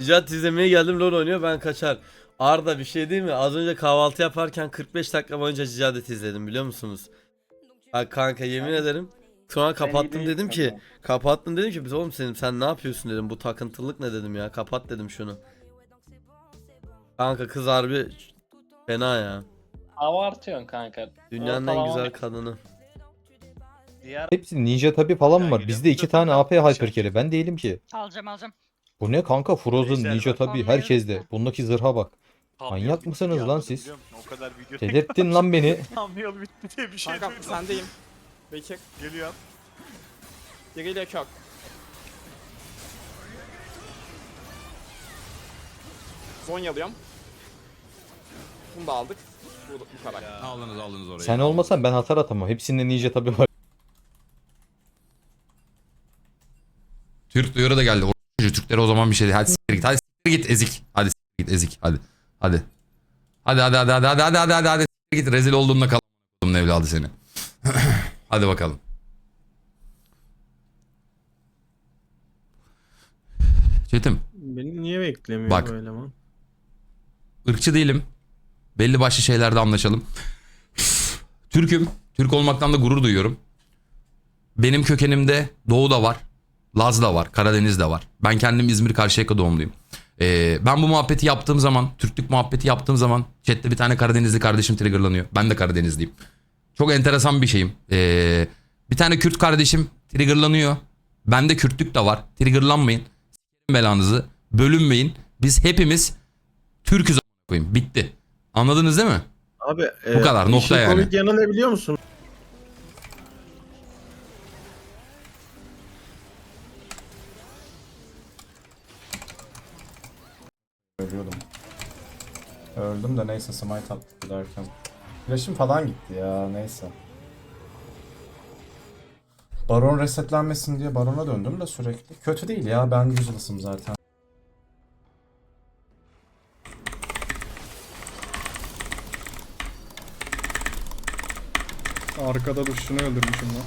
Cihat izlemeye geldim LoL oynuyor ben kaçar. Arda bir şey değil mi? Az önce kahvaltı yaparken 45 dakika boyunca Cihadet izledim biliyor musunuz? Bak kanka yemin ederim. Sonra kapattım iyi dedim ki kapattım dedim ki biz oğlum senin sen ne yapıyorsun dedim bu takıntılık ne dedim ya kapat dedim şunu. Kanka kız harbi fena ya. Abartıyorsun kanka. Dünyanın en güzel kadını. Diğer Hepsi ninja tabi falan Ya var. Bizde iki tane AP hypercarry. Ben değilim ki. Alacağım alacağım. Bu ne kanka? Frozen Ejder ninja var. tabi Vallahi herkeste. Bundaki zırha bak. Thumbnail Manyak bitti mısınız diye lan anladım, siz? biliyor musun? O kadar video Delirttin lan beni. Thumbnail bitti diye bir şey duydum. sendeyim. Bekir. Geliyor. Geriyle kök. Zonya alıyorum. Bunu da aldık. Bu, bu kadar. Aldınız aldınız orayı. Sen olmasan ben hasar atamam. Hepsinde ninja tabi var. Türk duyarı da geldi. Türkçe. Türkleri o zaman bir şey değil. Hadi siktir git. Hadi siktir git ezik. Hadi siktir git ezik. Hadi. Hadi. Hadi hadi hadi hadi hadi hadi hadi hadi. hadi. Siktir git rezil olduğumda kalmadım evladı seni. hadi bakalım. Çetim. Beni niye beklemiyor Bak. bu eleman? Irkçı değilim. Belli başlı şeylerde anlaşalım. Türk'üm. Türk olmaktan da gurur duyuyorum. Benim kökenimde Doğu da var. Laz da var. Karadeniz de var. Ben kendim İzmir Karşıyaka doğumluyum. Ee, ben bu muhabbeti yaptığım zaman, Türklük muhabbeti yaptığım zaman chatte bir tane Karadenizli kardeşim triggerlanıyor. Ben de Karadenizliyim. Çok enteresan bir şeyim. Ee, bir tane Kürt kardeşim triggerlanıyor. Bende Kürtlük de var. Triggerlanmayın. Belanızı. Bölünmeyin. Biz hepimiz Türk'üz koyayım. Bitti. Anladınız değil mi? Abi Bu kadar, nokta yani. komik yanı ne biliyor musun? Öldüm de neyse smite attı derken. Flash'ım falan gitti ya neyse. Baron resetlenmesin diye barona döndüm de sürekli. Kötü değil ya ben useless'ım zaten. Arkada şunu öldürmüşüm lan.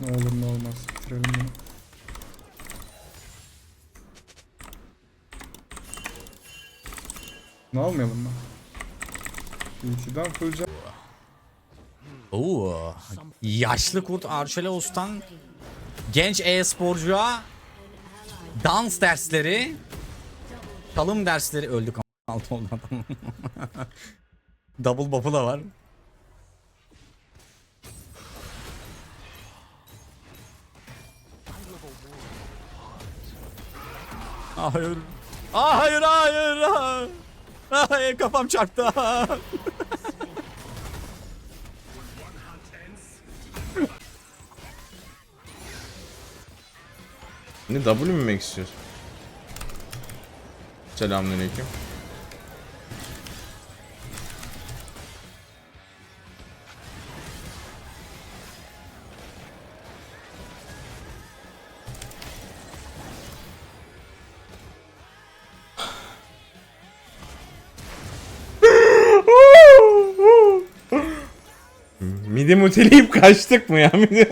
Ne olur ne olmaz bitirelim bunu. Ne almayalım mı? Full can- Oo. Yaşlı kurt Archelaus'tan genç e-sporcuya dans dersleri, çalım dersleri öldük altı oldu adam. Double buff'u da var. Hayır. Hayır hayır. Hayır, hayır kafam çarptı. Ne W mi istiyorsun? Selamünaleyküm. Midi muteleyip kaçtık mı ya? Midi,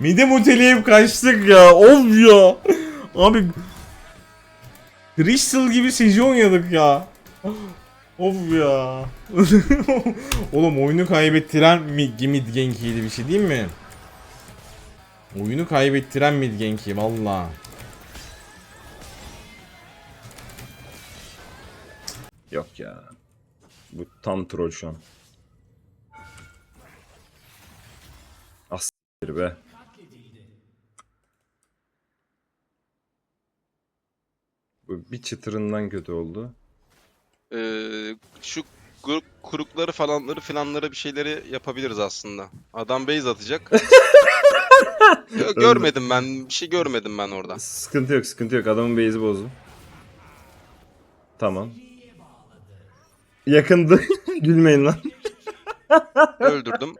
Midi muteleyip kaçtık ya. Of ya. Abi Crystal gibi Siege oynadık ya. Of ya. Oğlum oyunu kaybettiren mid, mid gankiydi bir şey değil mi? Oyunu kaybettiren mid ganki valla. Yok ya. Bu tam troll şu an. Be. Bu bir çıtırından kötü oldu. Ee, şu grup kurukları falanları filanları bir şeyleri yapabiliriz aslında. Adam base atacak. Gö- görmedim ben. Bir şey görmedim ben orada. Sıkıntı yok sıkıntı yok adamın base'i bozdu. Tamam. Yakındı. Gülmeyin lan. Öldürdüm.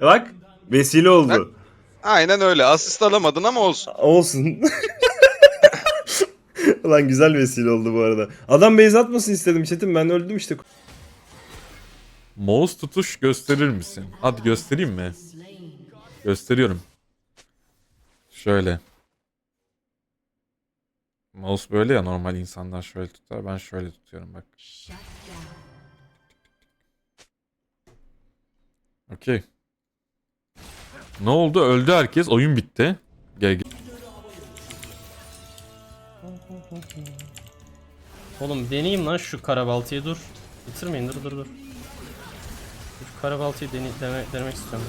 Bak vesile oldu. Aynen öyle. Asist alamadın ama olsun. Olsun. Ulan güzel vesile oldu bu arada. Adam base atmasın istedim chatim ben öldüm işte. Mouse tutuş gösterir misin? Hadi göstereyim mi? Gösteriyorum. Şöyle. Mouse böyle ya normal insanlar şöyle tutar. Ben şöyle tutuyorum bak. Okey. Ne oldu? Öldü herkes. Oyun bitti. Gel gel. Oğlum deneyeyim lan şu karabaltıyı dur. Bitirmeyin dur dur dur. Şu karabaltıyı dene, dene, denemek istiyorum.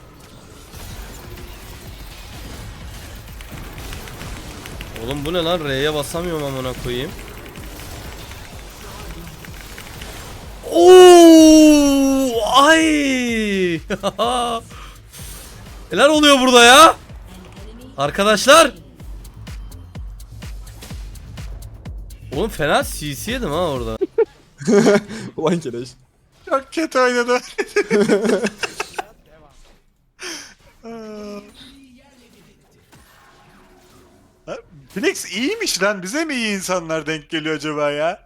Oğlum bu ne lan? R'ye basamıyorum amına koyayım. Oo! Ay! Neler oluyor burada ya? Arkadaşlar! Oğlum fena CC yedim ha orada. Ulan keleş. Çok kötü oynadı. Phoenix iyiymiş lan. Bize mi iyi insanlar denk geliyor acaba ya?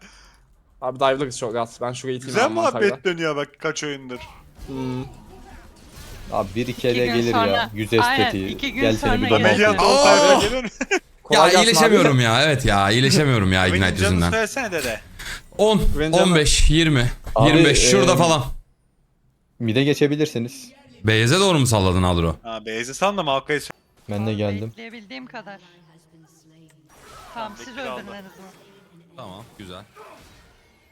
Abi dive'lık çok az. Ben şurayı iteyim Güzel abi mantarla. muhabbet dönüyor bak kaç oyundur. Hmm. Abi bir iki ele gün gelir ya. sonra- Yüz Aynen, estetiği. iki gün Gel seni bir sonra Aa! Kolay Ya gelsin abi. iyileşemiyorum ya. Evet ya iyileşemiyorum ya Ignite Oyunun canını yüzünden. söylesene dede. 10, Güveneceğim 15, 20, Abi, 25 şurada e, falan. Mide geçebilirsiniz. Beyaz'a doğru mu salladın Adro? Ha Beyzi sandım Hakkı'yı söyle. Ben de geldim. Bekleyebildiğim kadar. Tamam siz öldürün en azından. Tamam güzel.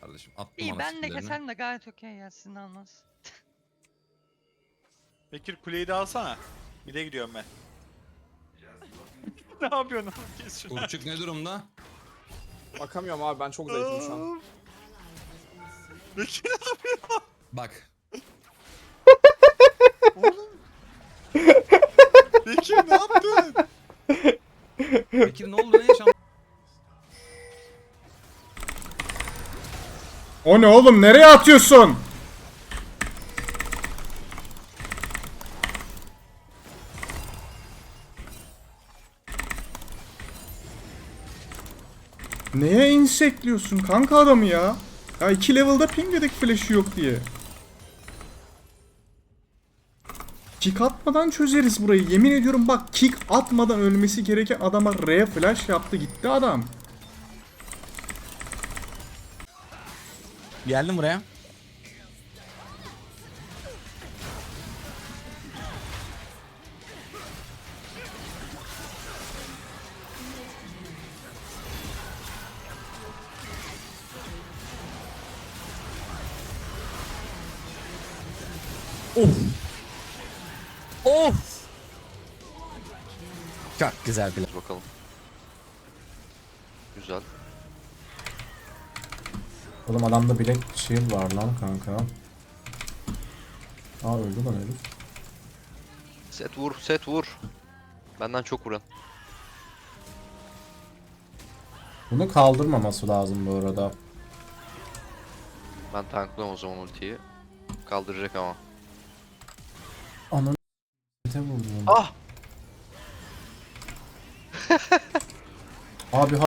Kardeşim attım İyi ana ben de kesen de gayet okey ya sizin almaz. Bekir kuleyi de alsana. Bir de gidiyorum ben. ne yapıyorsun oğlum? Kes şunu. Kurçuk ne durumda? Bakamıyorum abi ben çok zayıfım şu an. Bekir ne yapıyor? Bak. Bekir ne yaptın? Bekir ne oldu ne yaşandı? O ne oğlum nereye atıyorsun? Neye insekliyorsun kanka adamı ya? Ya iki level'da ping dedik flash'ı yok diye. Kick atmadan çözeriz burayı. Yemin ediyorum bak kick atmadan ölmesi gereken adama R flash yaptı gitti adam. Geldim buraya. Of. Of. Çok güzel bir Bakalım. Güzel. Oğlum adamda Black Shield var lan kanka. Aa öldü lan herif. Set vur, set vur. Benden çok vuran. Bunu kaldırmaması lazım bu arada. Ben tanklıyorum o zaman ultiyi. Kaldıracak ama. Ananı vurdum. Ah! Abi